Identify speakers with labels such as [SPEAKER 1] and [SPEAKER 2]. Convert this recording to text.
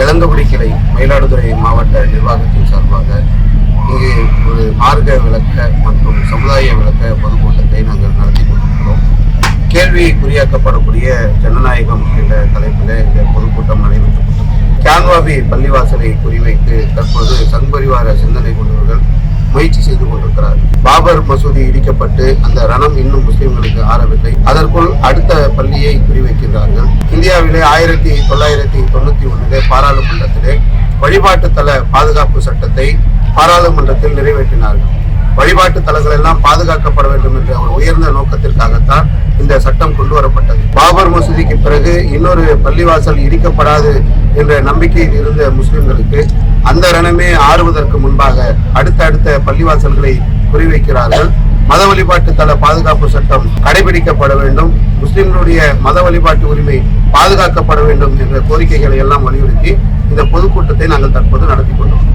[SPEAKER 1] இளங்கபடி கிளை மயிலாடுதுறை மாவட்ட நிர்வாகத்தின் சார்பாக இங்கே ஒரு மார்க்க விளக்க மற்றும் சமுதாய விளக்க பொதுக்கூட்டத்தை நாங்கள் நடத்தி கொண்டிருக்கிறோம். கேள்வி குறியாக்கப்படக்கூடிய ஜனநாயகம் என்ற தலைப்பில் இந்த பொதுக்கூட்டம் நடைபெற்று கேன்வாபி பள்ளிவாசலை குறிவைத்து தற்போது சங்பரிவார சிந்தனை கொண்டவர்கள் முயற்சி செய்து கொண்டிருக்கிறார். பாபர் மசூதி இடிக்கப்பட்டு அந்த ரணம் இன்னும் முஸ்லிம்களுக்கு ஆறவில்லை. அதற்குள் அடுத்த பள்ளியை குறிவைக்கின்றார்கள். இந்தியாவிலே ஆயிரத்தி தொள்ளாயிரத்தி தொண்ணூத்தி ஒன்றிலே பாராளுமன்றத்திலே வழிபாட்டு தள பாதுகாப்பு சட்டத்தை பாராளுமன்றத்தில் நிறைவேற்றினார்கள். வழிபாட்டு தலங்கள் எல்லாம் பாதுகாக்கப்பட வேண்டும் என்ற ஒரு உயர்ந்த நோக்கத்திற்காகத்தான் இந்த சட்டம் கொண்டு வரப்பட்டது பாபர் மசூதிக்கு பிறகு இன்னொரு பள்ளிவாசல் இடிக்கப்படாது என்ற நம்பிக்கையில் இருந்த முஸ்லிம்களுக்கு அந்த ரணமே ஆறுவதற்கு முன்பாக அடுத்த அடுத்த பள்ளிவாசல்களை குறிவைக்கிறார்கள். மத வழிபாட்டு தள பாதுகாப்பு சட்டம் கடைபிடிக்கப்பட வேண்டும். முஸ்லிம்களுடைய மத வழிபாட்டு உரிமை பாதுகாக்கப்பட வேண்டும் என்ற கோரிக்கைகளை எல்லாம் வலியுறுத்தி இந்த பொதுக்கூட்டத்தை நாங்கள் தற்போது நடத்தி கொண்டோம்.